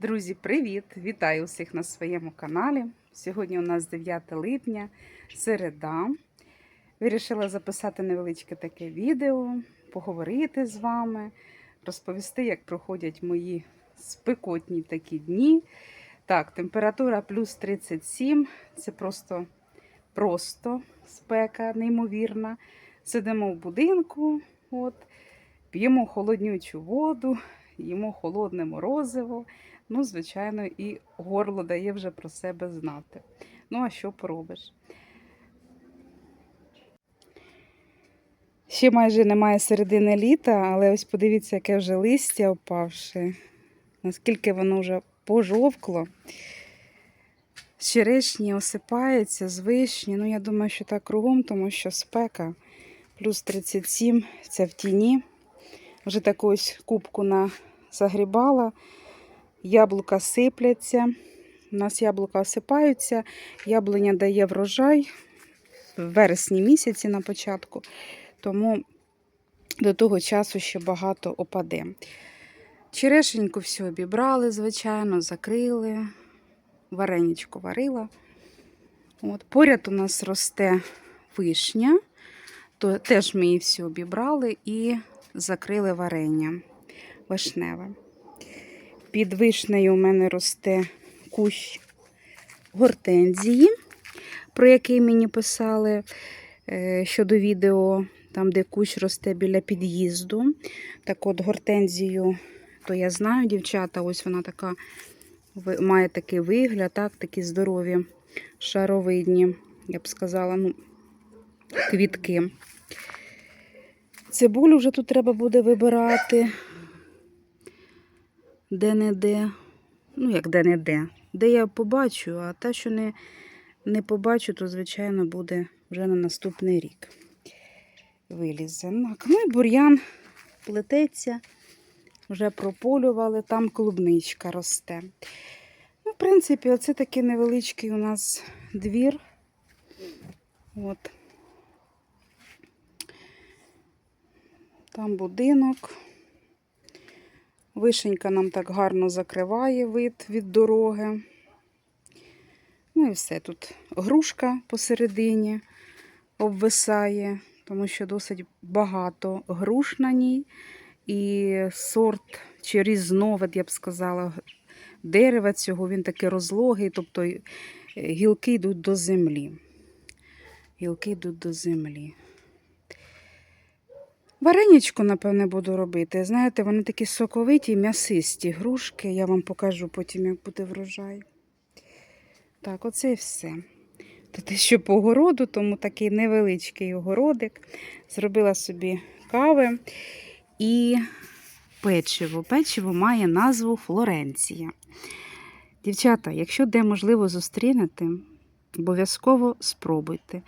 Друзі, привіт! Вітаю усіх на своєму каналі. Сьогодні у нас 9 липня, середа. Вирішила записати невеличке таке відео, поговорити з вами, розповісти, як проходять мої спекотні такі дні. Так, температура плюс 37, це просто, просто спека, неймовірна. Сидимо в будинку, от, п'ємо холоднючу воду, їмо холодне морозиво. Ну, звичайно, і горло дає вже про себе знати. Ну, а що поробиш? Ще майже немає середини літа, але ось подивіться, яке вже листя опавше. Наскільки воно вже пожовкло. З черешні осипається, з вишні. Ну, я думаю, що так кругом, тому що спека плюс 37, це в тіні. Вже таку ось кубку на загрібала. Яблука сипляться. У нас яблука осипаються, яблуня дає врожай в вересні місяці на початку, тому до того часу ще багато опаде. Черешеньку всю обібрали, звичайно, закрили, вареничку варила. От, Поряд у нас росте вишня, то теж ми її всю обібрали і закрили варення вишневе. Під вишнею у мене росте кущ гортензії, про який мені писали е, щодо відео, там, де кущ росте біля під'їзду. Так от гортензію, то я знаю, дівчата, ось вона така має такий вигляд, так, такі здорові, шаровидні, я б сказала, ну, квітки. Цибулю вже тут треба буде вибирати де-не-де, ну як де-не-де, де я побачу, а те, що не, не побачу, то, звичайно, буде вже на наступний рік. Вилізе. Ну і бур'ян плететься, вже прополювали, там клубничка росте. Ну, в принципі, оце такий невеличкий у нас двір. От. Там будинок. Вишенька нам так гарно закриває вид від дороги. Ну і все. Тут грушка посередині обвисає, тому що досить багато груш на ній. І сорт чи різновид, я б сказала, дерева цього, він такий розлогий, тобто е, гілки йдуть до землі. Гілки йдуть до землі. Вареничку, напевне, буду робити. Знаєте, вони такі соковиті, м'ясисті грушки. Я вам покажу потім, як буде врожай. Так, оце і все. То те, що по городу, тому такий невеличкий огородик. Зробила собі кави і печиво. Печиво має назву Флоренція. Дівчата, якщо де можливо зустрінете, обов'язково спробуйте.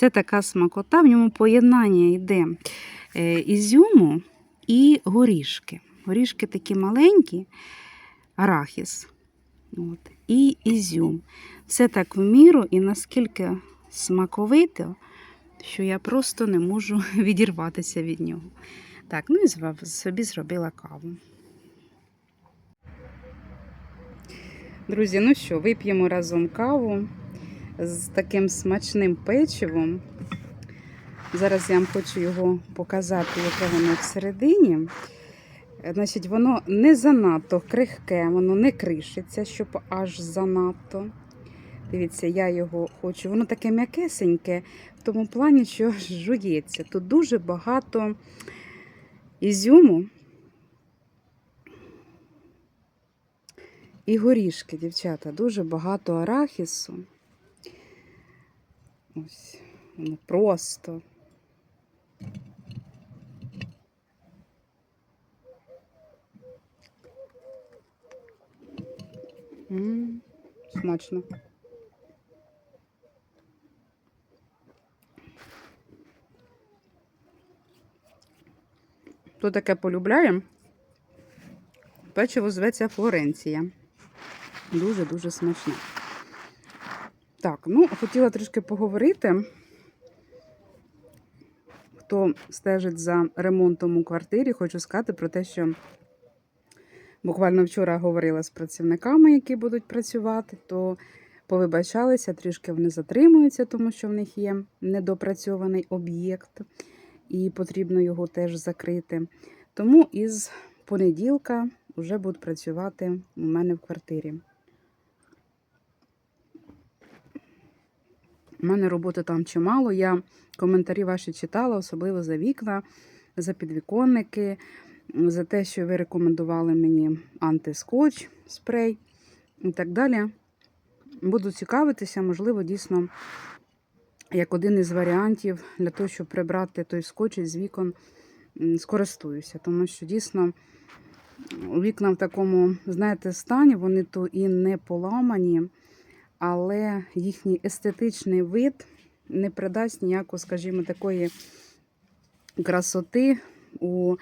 Це така смакота, в ньому поєднання йде е, ізюму і горішки. Горішки такі маленькі, арахіс. От, і ізюм. Все так в міру і наскільки смаковито, що я просто не можу відірватися від нього. Так, ну і собі зробила каву. Друзі, ну що, вип'ємо разом каву з таким смачним печивом. Зараз я вам хочу його показати, яке воно всередині. Значить, воно не занадто крихке, воно не кришиться, щоб аж занадто. Дивіться, я його хочу. Воно таке м'якесеньке, в тому плані, що жується. Тут дуже багато ізюму і горішки, дівчата, дуже багато арахісу. Ось, воно просто. М, Смачно. Хто таке полюбляє? Печиво зветься Флоренція. Дуже-дуже смачне. Так, ну, хотіла трішки поговорити. Хто стежить за ремонтом у квартирі, хочу сказати про те, що Буквально вчора говорила з працівниками, які будуть працювати, то повибачалися, трішки вони затримуються, тому що в них є недопрацьований об'єкт, і потрібно його теж закрити. Тому із понеділка вже будуть працювати у мене в квартирі. У мене роботи там чимало. Я коментарі ваші читала, особливо за вікна, за підвіконники, за те, що ви рекомендували мені антискотч, спрей і так далі. Буду цікавитися, можливо, дійсно, як один із варіантів для того, щоб прибрати той скотч із вікон, скористуюся. Тому що дійсно вікна в такому, знаєте, стані, вони то і не поламані, але їхній естетичний вид не придасть ніякої, скажімо, такої красоти у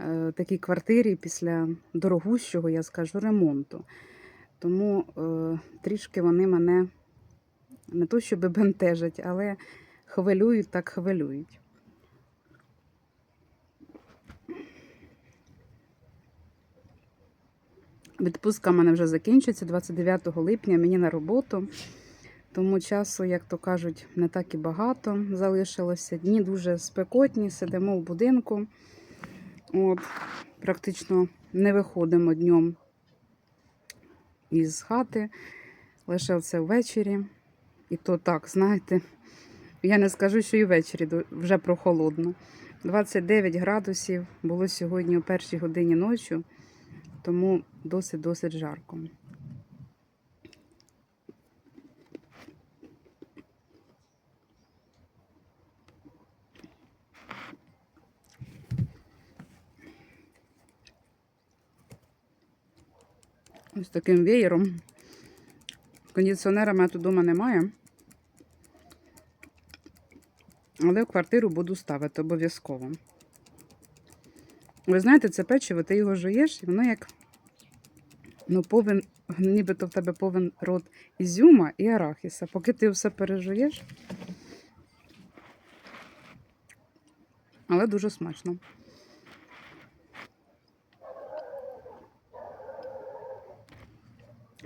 е, такій квартирі після дорогущого, я скажу, ремонту. Тому е, трішки вони мене не то щоб бентежать, але хвилюють так хвилюють. Відпустка в мене вже закінчується 29 липня мені на роботу. Тому часу, як то кажуть, не так і багато залишилося. Дні дуже спекотні, сидимо в будинку. От, практично не виходимо днем із хати. Лише це ввечері. І то так, знаєте, я не скажу, що і ввечері вже прохолодно. 29 градусів було сьогодні о першій годині ночі, тому досить-досить жарко. Ось таким веєром. Кондиціонера мене тут вдома немає. Але в квартиру буду ставити обов'язково. Ви знаєте, це печиво, ти його жуєш, і воно як ну, повен, нібито в тебе повен рот ізюма і арахіса. Поки ти все пережуєш. Але дуже смачно.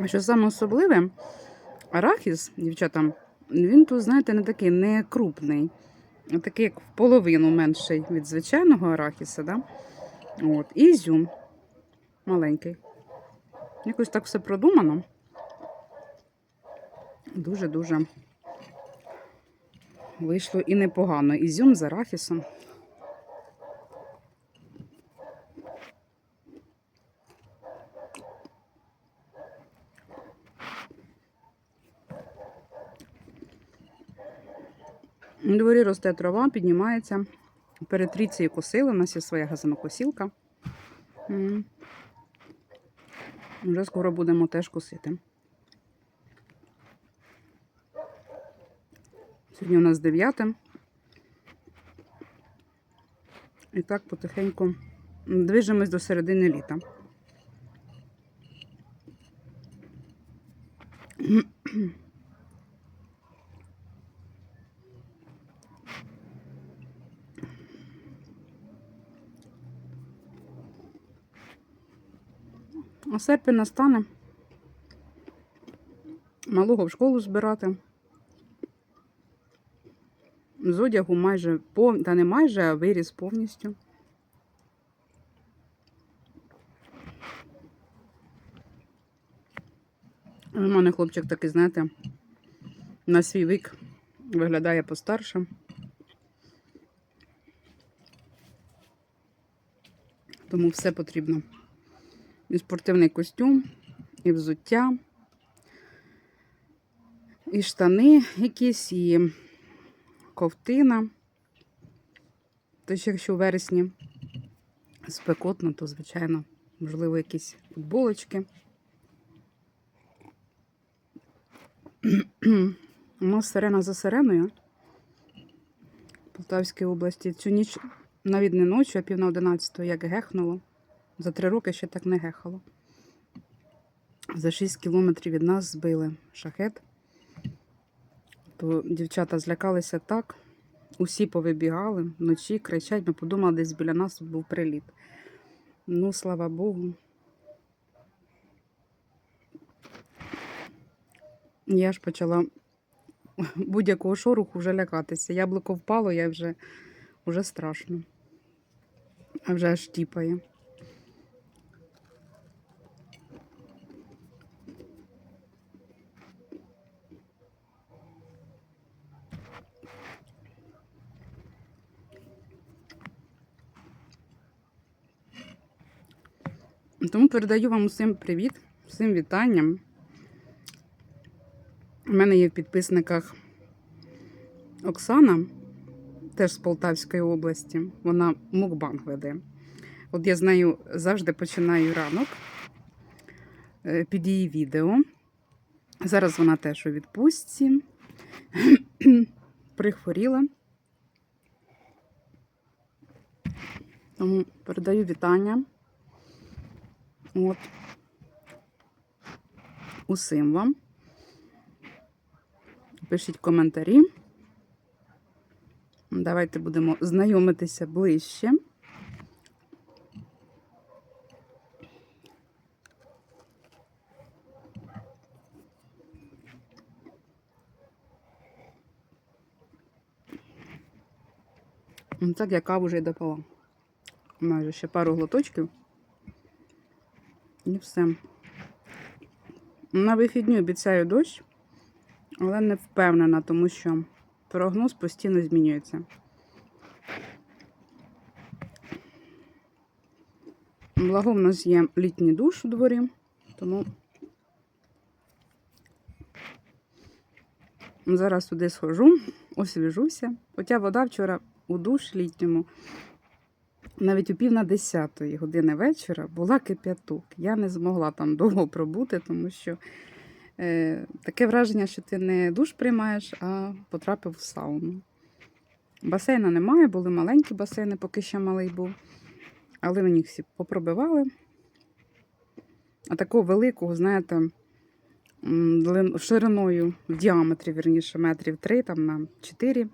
А що саме особливе, арахіс, дівчата, він тут, знаєте, не такий не крупний. а Такий, як в половину менший від звичайного арахіса. Да? От. І ізюм маленький. Якось так все продумано. Дуже-дуже вийшло і непогано. Ізюм з арахісом. Дворі росте трава, піднімається. Перед ріцею косили, у нас є своя газонокосілка. Вже скоро будемо теж косити. Сьогодні у нас 9. І так потихеньку движемось до середини літа. А серпень настане. Малого в школу збирати. З одягу майже пов... та не майже, а виріс повністю. У мене хлопчик такий, знаєте, на свій вік виглядає постарше. Тому все потрібно. І спортивний костюм, і взуття, і штани якісь, і ковтина. Тож, якщо у вересні спекотно, то, звичайно, можливо, якісь футболочки. У нас сирена за сиреною в Полтавській області. Цю ніч навіть не ночі, а пів на одинадцятого, як гехнуло. За три роки ще так не гехало. За 6 кілометрів від нас збили шахет. То дівчата злякалися так. Усі повибігали, вночі кричать, ми подумали, десь біля нас був приліт. Ну, слава Богу. Я ж почала будь-якого шороху вже лякатися. Яблуко впало, я вже вже страшно. А вже аж тіпає. Тому передаю вам усім привіт, всім вітанням. У мене є в підписниках Оксана, теж з Полтавської області. Вона мукбанг веде. От я з нею завжди починаю ранок е, під її відео. Зараз вона теж у відпустці. Прихворіла. Тому передаю вітання. От. Усім вам. Пишіть коментарі. Давайте будемо знайомитися ближче. Ну, Так я каву вже й допила. Майже ще пару глоточків. І все. На вихідні обіцяю дощ, але не впевнена, тому що прогноз постійно змінюється. Благо, в нас є літній душ у дворі, тому зараз туди схожу, освіжуся. Хоча вода вчора у душ літньому навіть у пів на десятої години вечора була кип'яток. Я не змогла там довго пробути, тому що е, таке враження, що ти не душ приймаєш, а потрапив в сауну. Басейна немає, були маленькі басейни, поки ще малий був. Але мені всі попробивали. А такого великого, знаєте, шириною в діаметрі, вірніше, метрів 3 там на 4.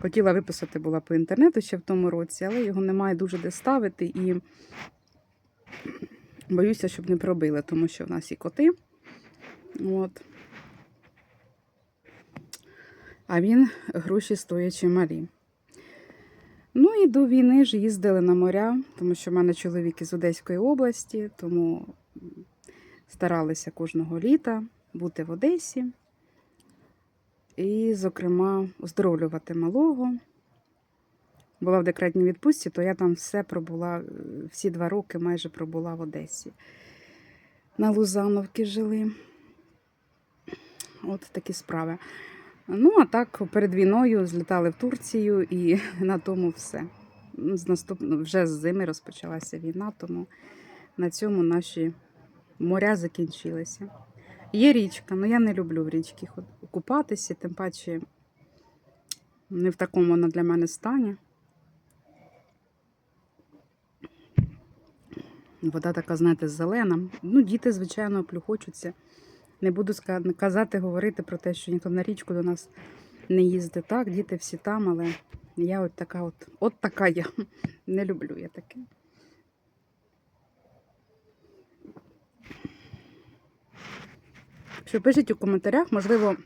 Хотіла виписати була по інтернету ще в тому році, але його немає дуже де ставити і боюся, щоб не пробили, тому що в нас і коти. От. А він гроші стоячи малі. Ну і до війни ж їздили на моря, тому що в мене чоловік із Одеської області, тому старалися кожного літа бути в Одесі. І, зокрема, оздоровлювати малого. Була в декретній відпустці, то я там все пробула, е, всі два роки майже пробула в Одесі. На Лузановці жили. От такі справи. Ну, а так, перед війною злітали в Турцію і на тому все. Ну, З наступ... Вже з зими розпочалася війна, тому на цьому наші моря закінчилися. Є річка, але я не люблю в річці купатися, тим паче не в такому вона для мене стані. Вода така, знаєте, зелена. Ну, діти, звичайно, плюхочуться. Не буду казати, говорити про те, що ніхто на річку до нас не їздить. Так, діти всі там, але я от така от, от така я. Не люблю я таке. Що пишіть у коментарях, можливо,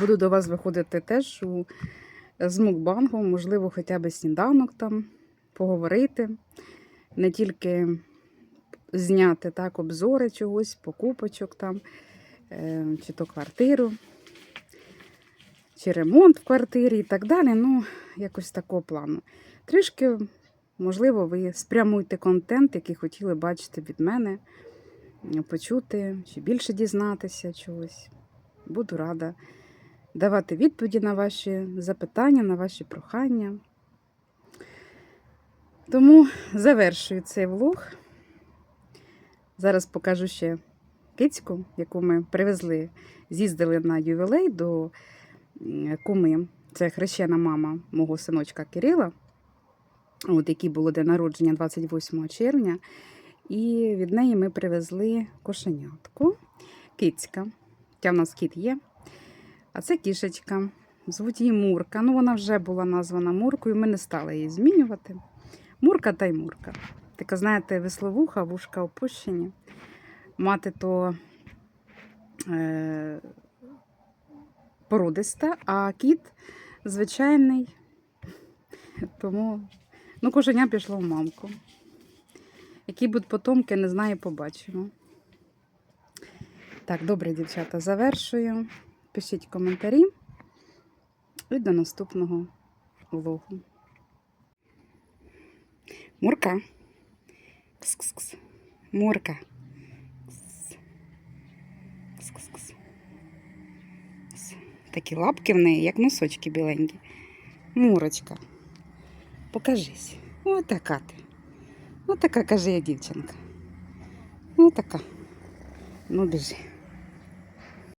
буду до вас виходити теж у, з мукбангу, можливо, хоча б сніданок там поговорити, не тільки зняти так обзори чогось, покупочок там, е, чи то квартиру, чи ремонт в квартирі і так далі. Ну, якось такого плану. Трішки, можливо, ви спрямуєте контент, який хотіли бачити від мене почути чи більше дізнатися чогось. Буду рада давати відповіді на ваші запитання, на ваші прохання. Тому завершую цей влог. Зараз покажу ще кицьку, яку ми привезли, з'їздили на ювілей до куми. Це хрещена мама мого синочка Кирила, от, який було день народження 28 червня. І від неї ми привезли кошенятку, кицька. Хоча в нас кіт є. А це кішечка. Звуть її Мурка. Ну, вона вже була названа Муркою, ми не стали її змінювати. Мурка та й Мурка. Така, знаєте, весловуха, вушка опущені. Мати то е, породиста, а кіт звичайний. Тому ну, кошеня пішло в мамку. Які будуть потомки, не знаю, побачимо. Так, добре, дівчата, завершую. Пишіть коментарі. І до наступного влогу. Мурка. Кс-кс-кс. Мурка. Кс. Кс-кс-кс. Такі лапки в неї, як носочки біленькі. Мурочка. Покажись. Отака ти. Отака, каже я дівчинка. Отака. Ну, біжи.